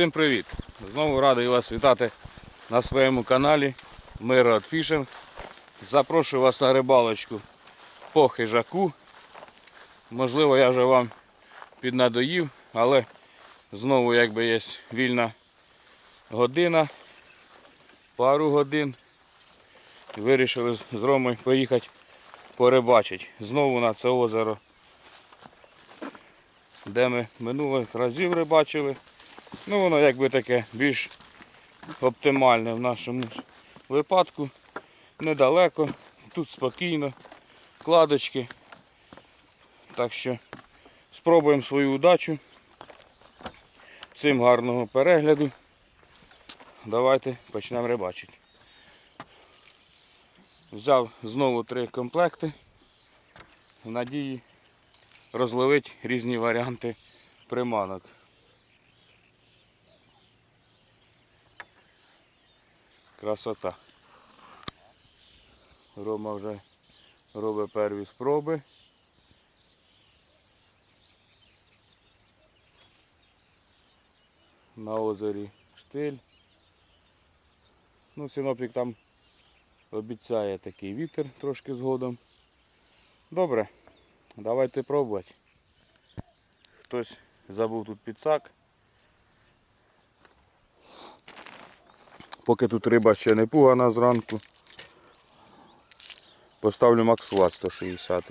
Всім привіт! Знову радий вас вітати на своєму каналі Мирот Фішинг. Запрошую вас на рибалочку по хижаку. Можливо, я вже вам піднадоїв, але знову якби є вільна година, пару годин. Вирішили з Ромою поїхати порибачити. Знову на це озеро, де ми минулих разів рибачили. Ну воно якби таке більш оптимальне в нашому випадку. Недалеко, тут спокійно, кладочки. Так що спробуємо свою удачу. Всім гарного перегляду. Давайте почнемо рибачити. Взяв знову три комплекти в надії розловити різні варіанти приманок. Красота. Рома вже робить перві спроби. На озері штиль. Ну, синоптик там обіцяє такий вітер трошки згодом. Добре, давайте пробувати. Хтось забув тут підсак. Поки тут риба ще не пугана зранку. Поставлю Максват 160.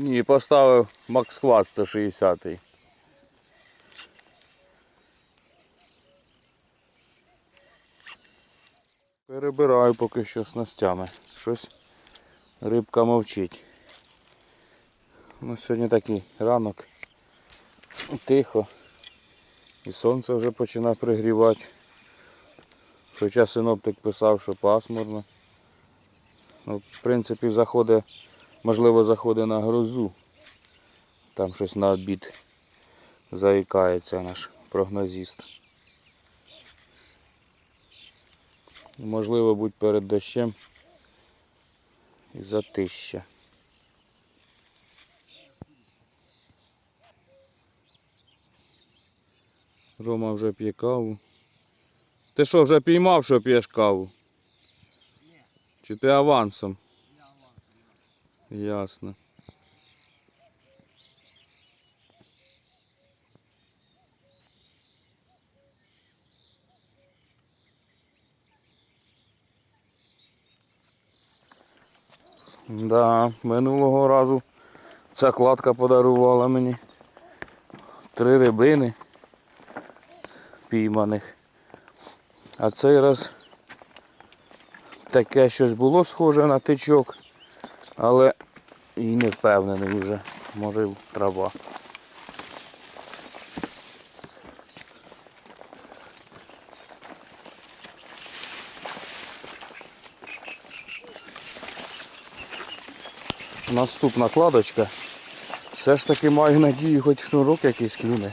Ні, поставив Максхват 160. -й. Перебираю поки що снастями. Щось рибка мовчить. Ну, сьогодні такий ранок. Тихо. І сонце вже починає пригрівати. Хоча синоптик писав, що пасмурно. Ну, в принципі, заходить можливо, заходить на грозу. Там щось на обід заїкається наш прогнозіст. Можливо, будь перед дощем і затища. Рома вже п'є каву. Ти що, вже піймав, що п'єш каву? Чи ти авансом? Ясно. Да, минулого разу ця кладка подарувала мені три рибини пійманих. А цей раз таке щось було схоже на тичок, але і не впевнений вже, може трава. Наступна кладочка. Все ж таки маю надію, хоч шнурок якийсь клюне.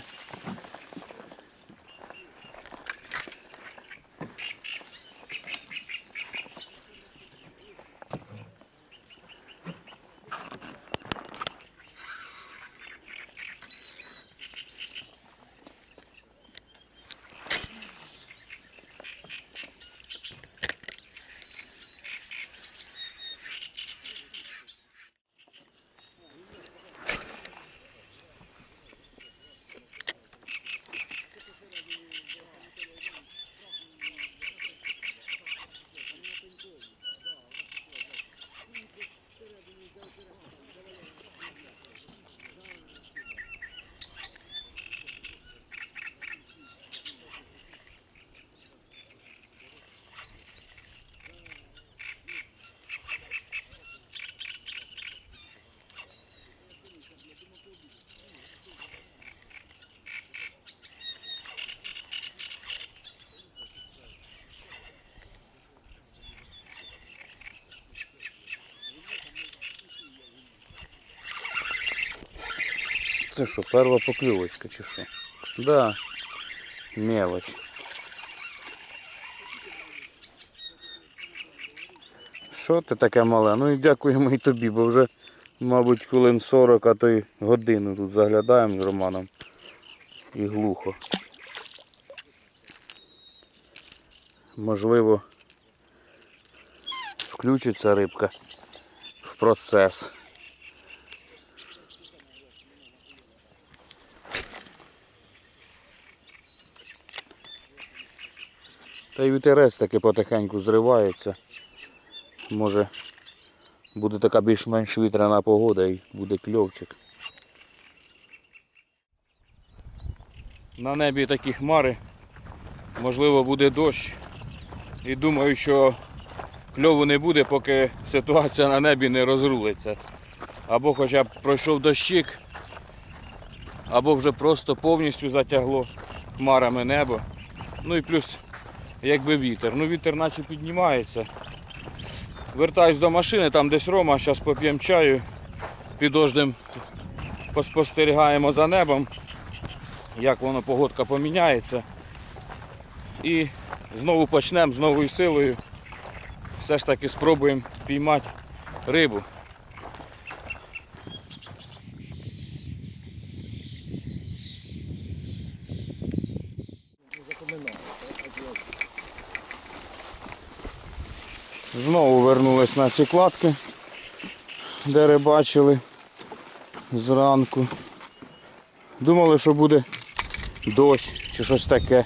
Це що, перша покльовочка чи що? Да. Мелоч. Що ти таке мале? Ну і дякуємо і тобі, бо вже, мабуть, хвилин 40, а то й годину тут заглядаємо з Романом. І глухо. Можливо, включиться рибка в процес. Та й вітерець таки потихеньку зривається. Може буде така більш-менш вітряна погода і буде кльовчик. На небі такі хмари, можливо буде дощ. І думаю, що кльову не буде, поки ситуація на небі не розрулиться. Або хоча б пройшов дощик, або вже просто повністю затягло хмарами небо. Ну і плюс якби вітер. Ну вітер наче піднімається. Вертаюсь до машини, там десь Рома, зараз поп'ємо чаю, підождем, поспостерігаємо за небом, як воно погодка поміняється. І знову почнемо з новою силою. Все ж таки спробуємо піймати рибу. Знову вернулись на ці кладки, де рибачили зранку. Думали, що буде дощ чи щось таке.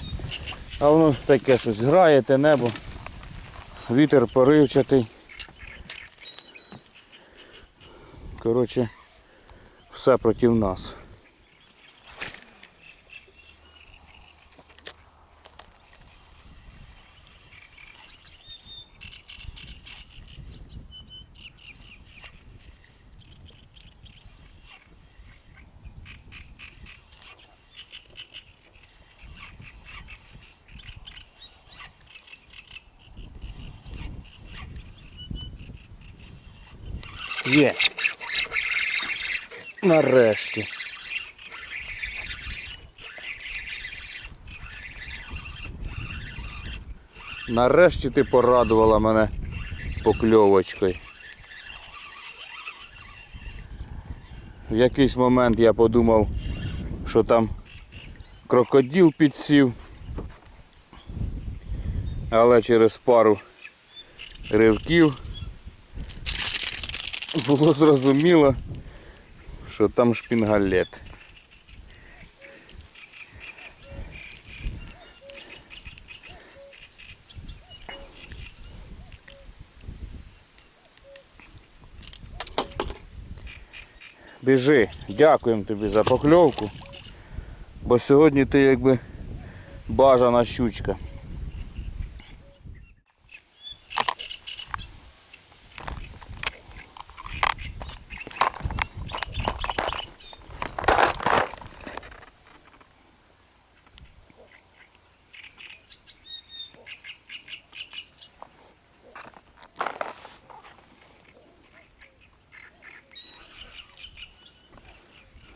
А воно таке щось грає, те небо. Вітер поривчатий. Коротше, все проти нас. Є. Нарешті. Нарешті ти порадувала мене покльовочкою. В якийсь момент я подумав, що там крокодил підсів. Але через пару ривків було зрозуміло, що там шпінгалет. Біжи, дякуємо тобі за покльовку, бо сьогодні ти якби бажана щучка.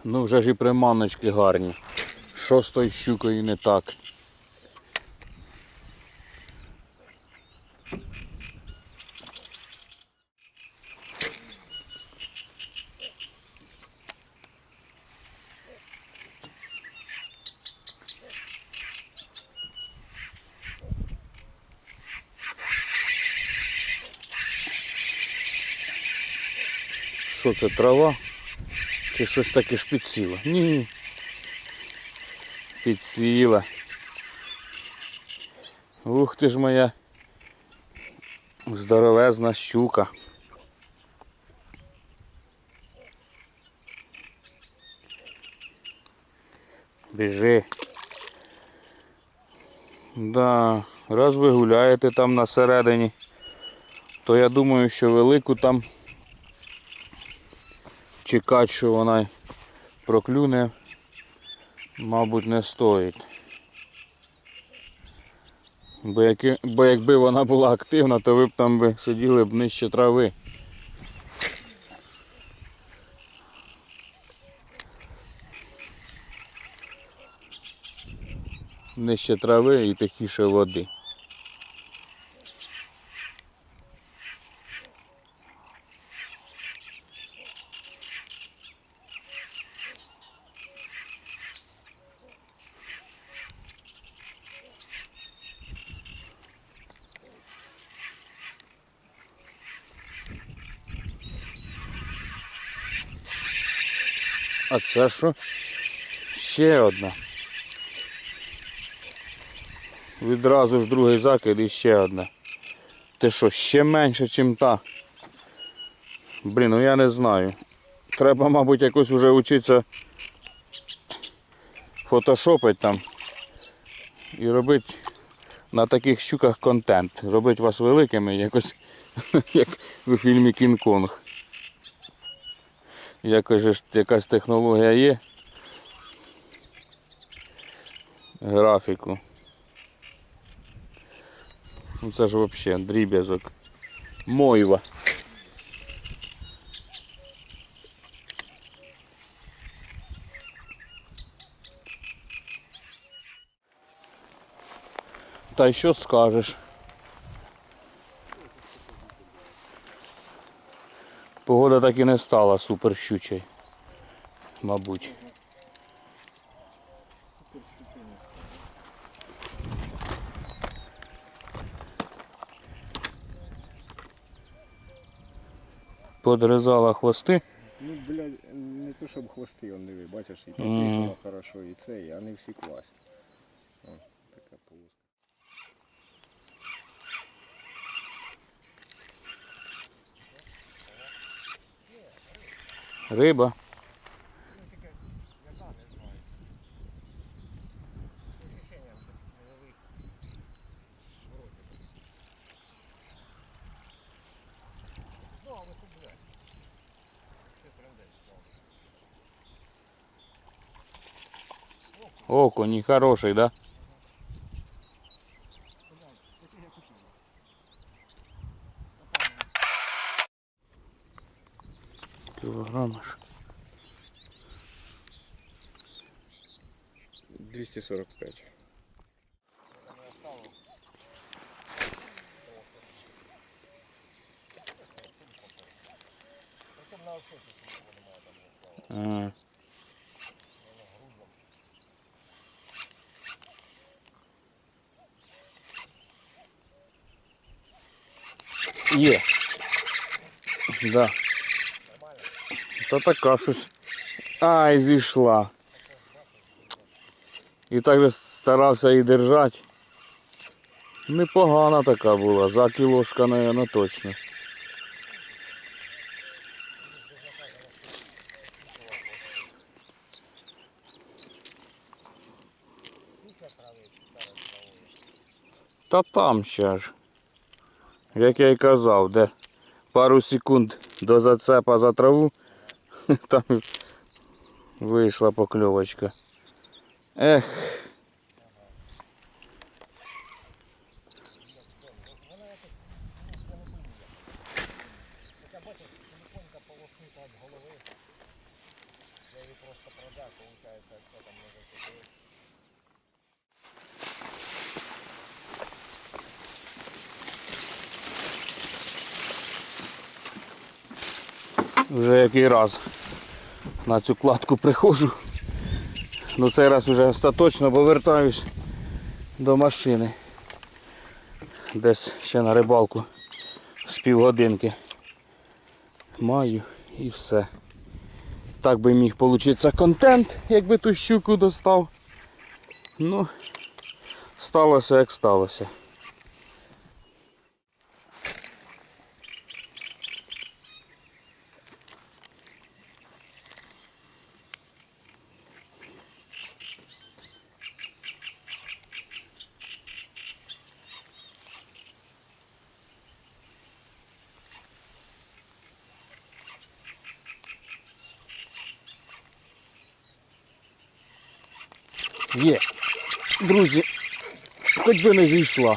Ну вже ж і приманочки гарні. Що з тою щукою не так? Що це трава? Чи щось таке ж підсіло? Ні. Підсіла. Ух ти ж моя здоровезна щука. Біжи. Да, раз ви гуляєте там на середині, то я думаю, що велику там чекати, що вона проклюне, мабуть, не стоїть. Бо, якби вона була активна, то ви б там сиділи б нижче трави. Нижче трави і тихіше води. Що? Ще одна. Відразу ж другий закид і ще одна. Ти що, ще менше, ніж та? Блін, ну я не знаю. Треба, мабуть, якось вже вчитися фотошопити там і робити на таких щуках контент. Робити вас великими, якось як у фільмі Кінг-Конг. Якось ж якась технологія є. Графіку. Ну це ж взагалі дріб'язок. Мойва. Та й що скажеш? Погода так і не стала супер щучою. Мабуть. Подрізала хвости. Ну, блядь, не то щоб хвости, он диви, бачиш, і Мгм. підписано хорошо, і це, і вони всі класні. Риба. Окунь хороший, да? 245. А. Є. Да. Та така щось. Ай, зійшла. І так старався її держати. Непогана така була, за кілошка, наверное, точно. Та там ще ж. Як я й казав, де пару секунд до зацепа за траву, там вийшла покльовочка. Ех. Вже який раз на цю кладку приходжу. Ну цей раз вже остаточно повертаюсь до машини. Десь ще на рибалку з півгодинки. Маю і все. Так би міг получитися контент, якби ту щуку достав. Ну, сталося як сталося. Є. Друзі, хоч би не зійшла.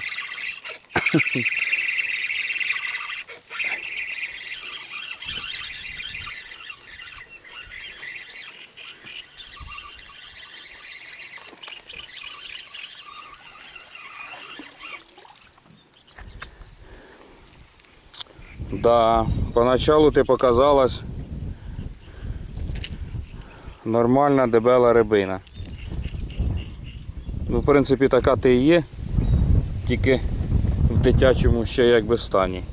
Да, поначалу ти показалась нормальна дебела рибина. Ну, в принципі, така ти і є, тільки в дитячому ще якби стані.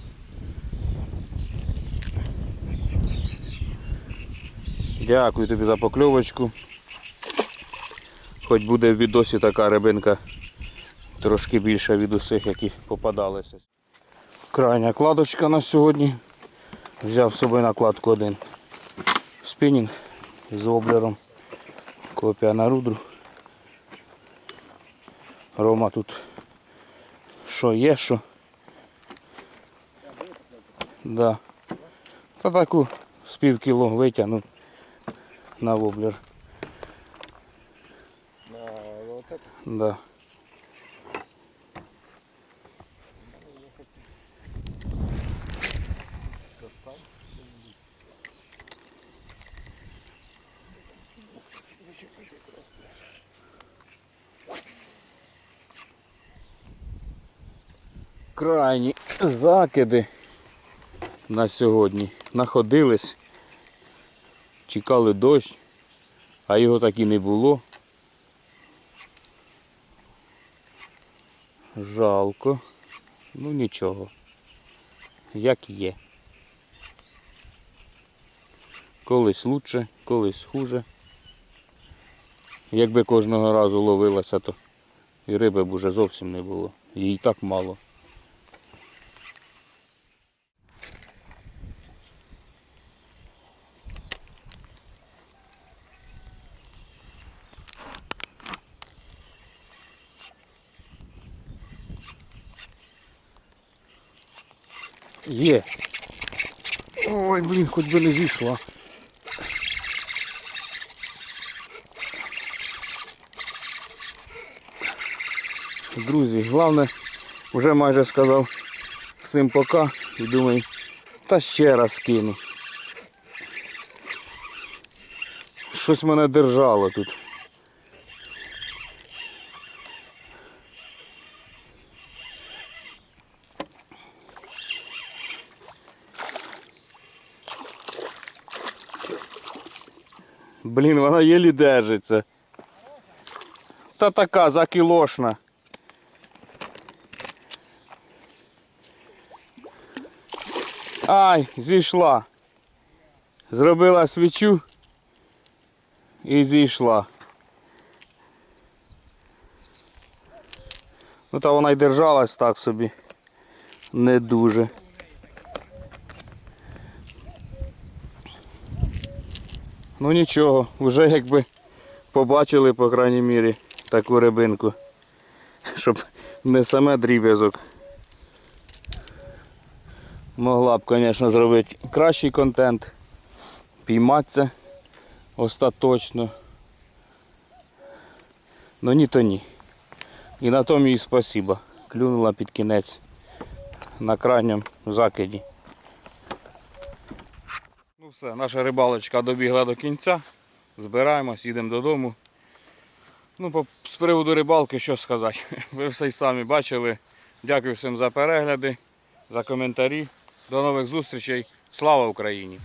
Дякую тобі за покльовочку. Хоч буде в відосі така рибинка трошки більша від усіх, які попадалися. Крайня кладочка на сьогодні. Взяв з собою накладку один. Спінінг з воблером. Копія на рудру. Рома тут що є, що. Да. Та таку з пів кіло витягнув на воблер. На вот это. Да. Закиди на сьогодні. Находились, чекали дощ, а його так і не було. Жалко. Ну нічого. Як є. Колись лучше, колись хуже. Якби кожного разу ловилася, то і риби б уже зовсім не було. Їй так мало. Є. Ой, блін, хоч би не зійшла. Друзі, головне, вже майже сказав всім пока і думаю, та ще раз кину. Щось мене держало тут. Блін, вона єлі держиться. Та така закілошна. Ай, зійшла. Зробила свічу і зійшла. Ну та вона й держалась так собі. Не дуже. Ну нічого, вже якби побачили, по крайній мірі, таку рибинку. Щоб не саме дріб'язок. Могла б, звісно, зробити кращий контент, пійматися остаточно. Ну ні то ні. І на тому їй спасіба. Клюнула під кінець на крайньому закиді. Ну все, наша рибалочка добігла до кінця. Збираємось, їдемо додому. Ну, по, з приводу рибалки, що сказати. Ви все й самі бачили. Дякую всім за перегляди, за коментарі. До нових зустрічей. Слава Україні!